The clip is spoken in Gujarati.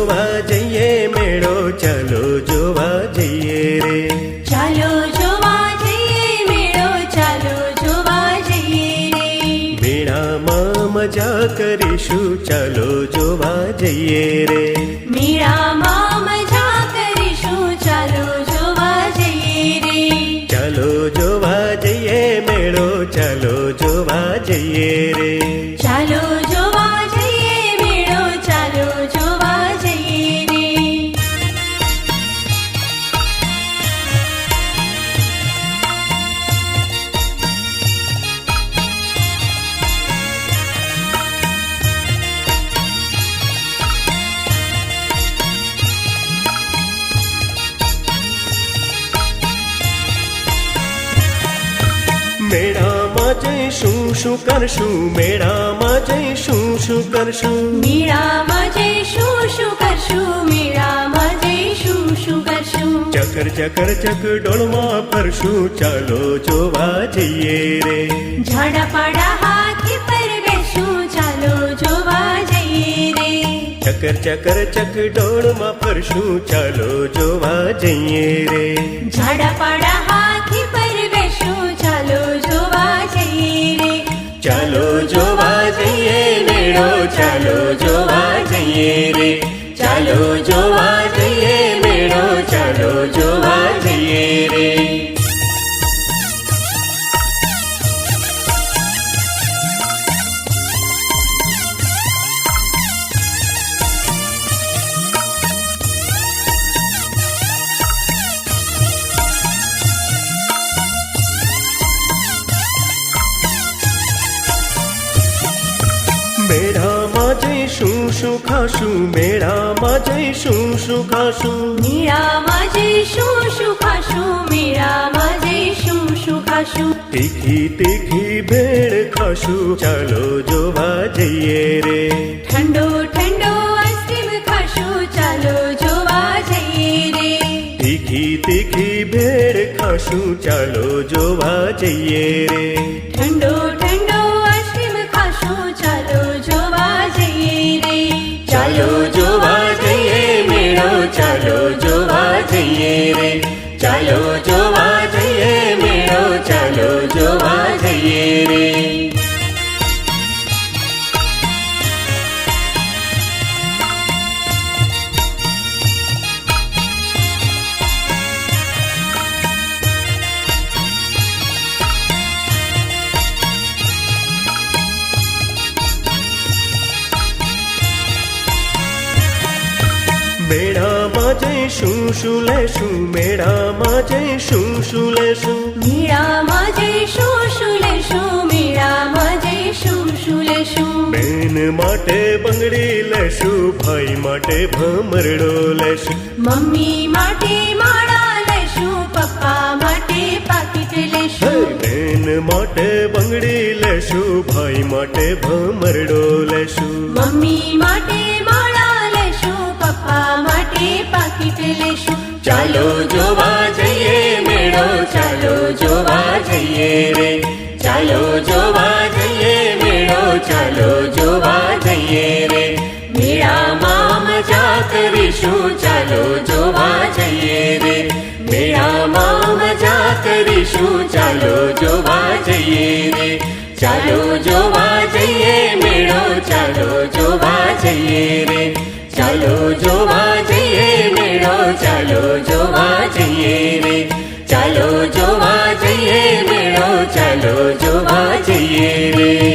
જોવા જઈએ મેળો ચાલો જોવા જઈએ રે. ચાલો જોવા જઈએ મેળો ચાલો જોવા જઈએ રે. મેળામાં મજા કરીશું ચાલો જોવા જઈએ રે. મેળામાં જઈશું શું કરશું? મેળામાં જઈશું શું કરશું? મેળામાં જઈશું શું કરશું? મેળામાં જઈશું શું કરશું? ચકર ચકર ચક ડોળમાં ફરશું. ચાલો જોવા જઈએ રે. ઝાડા પાડા હાથી પર બેસું. ચાલો જોવા જઈએ રે. ચકર ચકર ચક ડોળમાં ફરશું. ચાલો જોવા જઈએ રે. ઝાડા પાડા હાથી પર બેસું. ચાલો જોવા જઈએ મેળો ચાલો જોવા જઈએ રે. ચાલો જોવા મેળામાં જઈશું શું ખાશું મેળામાં જઈશું શું ખાશું મેળામાં જઈશું શું ખાશું મેળામાં જઈશું શું ખાશું તીખી તીખી ભેળ ખાશું ચાલો જોવા જઈએ રે ઠંડો ઠંડો આઈસ્ક્રીમ ખાશું ચાલો જોવા જઈએ રે તીખી તીખી ભેળ ખાશું ચાલો જોવા જઈએ રે ઠંડો ચાલો જોવા જઈએ મેળો ચાલો જોવા જઈએ રે મેળામાં જઈશું શું લેશું મેળામાં જઈશું શું લેશું મેળામાં જઈશું શું લેશું મેળામાં જઈશું શું લેશું બેન માટે બંગડી લેશું ભાઈ માટે ભમરડો લેશું મમ્મી માટે માળા લેશું પપ્પા માટે પાકીટ! લેશું બેન માટે બંગડી લેશું ભાઈ માટે ભમરડો લેશું મમ્મી માટે માળા માટે પાકીટ લેશું ચાલો જોવા જઈએ, મેળો ચાલો જોવા જઈએ રે. ચાલો જોવા જઈએ, મેળો ચાલો જોવા જઈએ રે. મેળામાં મજા કરીશું, ચાલો જોવા જઈએ રે. મેળામાં મજા કરીશું, ચાલો જોવા જઈએ રે. ચાલો જોવા જઈએ, મેળો ચાલો જોવા જઈએ રે. ચાલો જોવા ચાલો